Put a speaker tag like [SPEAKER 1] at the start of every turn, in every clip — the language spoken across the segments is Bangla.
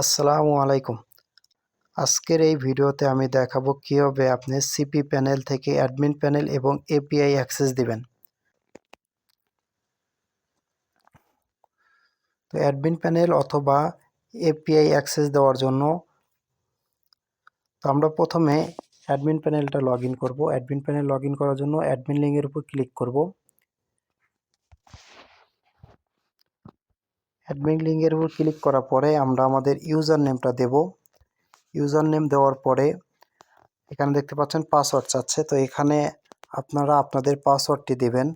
[SPEAKER 1] আসসালামু আলাইকুম। আজকের এই ভিডিওতে আমি দেখাবো কীভাবে আপনি সিপি প্যানেল থেকে অ্যাডমিন প্যানেল এবং এপিআই অ্যাক্সেস দিবেন। তো অ্যাডমিন প্যানেল অথবা এপিআই অ্যাক্সেস দেওয়ার জন্য তো আমরা প্রথমে অ্যাডমিন প্যানেলটা লগ ইন করব। অ্যাডমিন প্যানেল লগ ইন করার জন্য অ্যাডমিন লিঙ্কের উপর ক্লিক করব। অ্যাডমিন লিঙ্কের উপর ক্লিক করার পরে আমরা আমাদের ইউজার নেমটা দেব। ইউজার নেম দেওয়ার পরে এখানে দেখতে পাচ্ছেন পাসওয়ার্ড চাচ্ছে। তো এখানে আপনারা আপনাদের পাসওয়ার্ডটি দেবেন।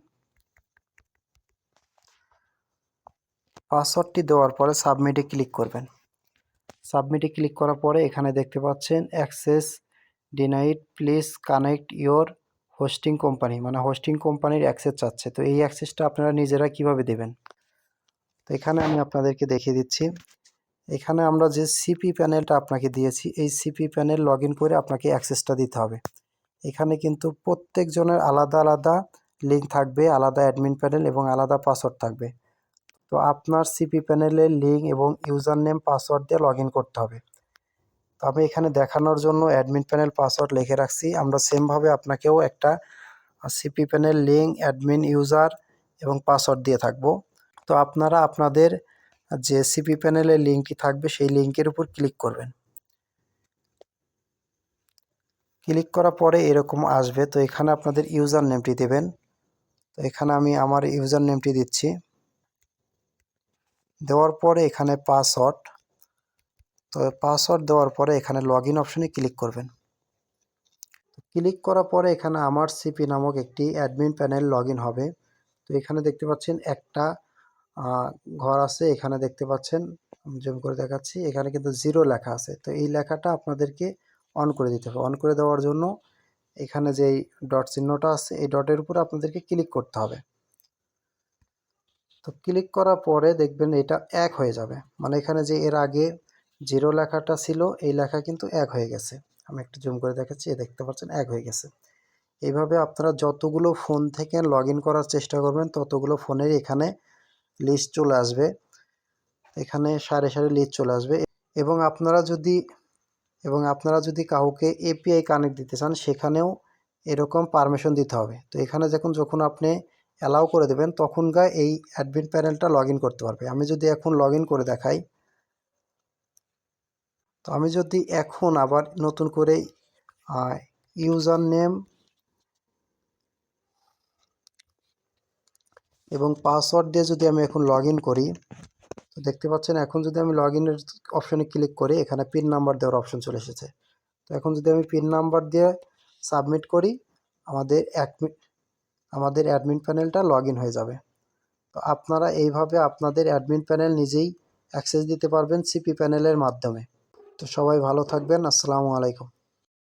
[SPEAKER 1] পাসওয়ার্ডটি দেওয়ার পরে সাবমিটে ক্লিক করবেন। সাবমিটে ক্লিক করার পরে এখানে দেখতে পাচ্ছেন access denied please connect your hosting company মানে হোস্টিং কোম্পানির অ্যাক্সেস চাচ্ছে। তো এই অ্যাক্সেসটা আপনারা নিজেরা কীভাবে দেবেন? এখানে আমি আপনাদেরকে দেখিয়ে দিচ্ছি। এখানে আমরা যে সিপি প্যানেলটা আপনাকে দিয়েছি, এই সিপি প্যানেল লগ করে আপনাকে অ্যাক্সেসটা দিতে হবে। এখানে কিন্তু প্রত্যেকজনের আলাদা আলাদা লিঙ্ক থাকবে, আলাদা অ্যাডমিন প্যানেল এবং আলাদা পাসওয়ার্ড থাকবে। তো আপনার সিপি প্যানেলের লিঙ্ক এবং ইউজার নেম পাসওয়ার্ড দিয়ে লগ করতে হবে। তো আমি এখানে দেখানোর জন্য অ্যাডমিন প্যানেল পাসওয়ার্ড লিখে রাখছি। আমরা সেমভাবে আপনাকেও একটা CP panel link admin user এবং পাসওয়ার্ড দিয়ে থাকব। তো আপনারা আপনাদের যে সিপি প্যানেলের লিঙ্কটি থাকবে, সেই লিঙ্কের উপর ক্লিক করবেন। ক্লিক করার পরে এরকম আসবে, তো এখানে আপনাদের ইউজার নেমটি দেবেন। তো এখানে আমি আমার ইউজার নেমটি দিচ্ছি। দেওয়ার পরে এখানে পাসওয়ার্ড, তো পাসওয়ার্ড দেওয়ার পরে এখানে লগ ইন অপশানে ক্লিক করবেন। ক্লিক করার পরে এখানে আমার সিপি নামক একটি অ্যাডমিন প্যানেল লগ হবে। তো এখানে দেখতে পাচ্ছেন একটা ঘর আছে, এখানে দেখতে পাচ্ছেন জুম করে দেখাচ্ছি, এখানে কিন্তু জিরো লেখা আছে। তো এই লেখাটা আপনাদেরকে অন করে দিতে হবে। অন করে দেওয়ার জন্য এখানে যেই ডট চিহ্নটা আছে, এই ডটের উপরে আপনাদেরকে ক্লিক করতে হবে। তো ক্লিক করার পরে দেখবেন এটা এক হয়ে যাবে। মানে এখানে যে এর আগে জিরো লেখাটা ছিল, এই লেখা কিন্তু এক হয়ে গেছে। আমি একটু জুম করে দেখাচ্ছি, এ দেখতে পাচ্ছেন, এক হয়ে গেছে। এইভাবে আপনারা যতগুলো ফোন থেকে লগ করার চেষ্টা করবেন, ততগুলো ফোনের এখানে লিস্ট চলে আসবে। এখানে সারে সারে লিস্ট চলে আসবে। এবং আপনারা যদি, এবং আপনারা যদি কাউকে এপিআই কানেক্ট দিতে চান, সেখানেও এরকম পারমিশন দিতে হবে। তো এখানে যখন যখন আপনি অ্যালাউ করে দেবেন, তখনকার এই অ্যাডমিন প্যানেলটা লগ করতে পারবে। আমি যদি এখন লগ করে দেখাই, তো আমি যদি এখন আবার নতুন করে ইউজার নেম এবং পাসওয়ার্ড দিয়ে যদি আমি এখন লগ করি, তো দেখতে পাচ্ছেন এখন যদি আমি লগ ইনের অপশনে ক্লিক করি, এখানে পিন নাম্বার দেওয়ার অপশন চলে এসেছে। তো এখন যদি আমি পিন নাম্বার দিয়ে সাবমিট করি, আমাদের অ্যাডমিট আমাদের অ্যাডমিন প্যানেলটা লগ হয়ে যাবে। তো আপনারা এইভাবে আপনাদের অ্যাডমিন প্যানেল নিজেই অ্যাক্সেস দিতে পারবেন সিপি প্যানেলের মাধ্যমে। তো সবাই ভালো থাকবেন, আসসালামু আলাইকুম।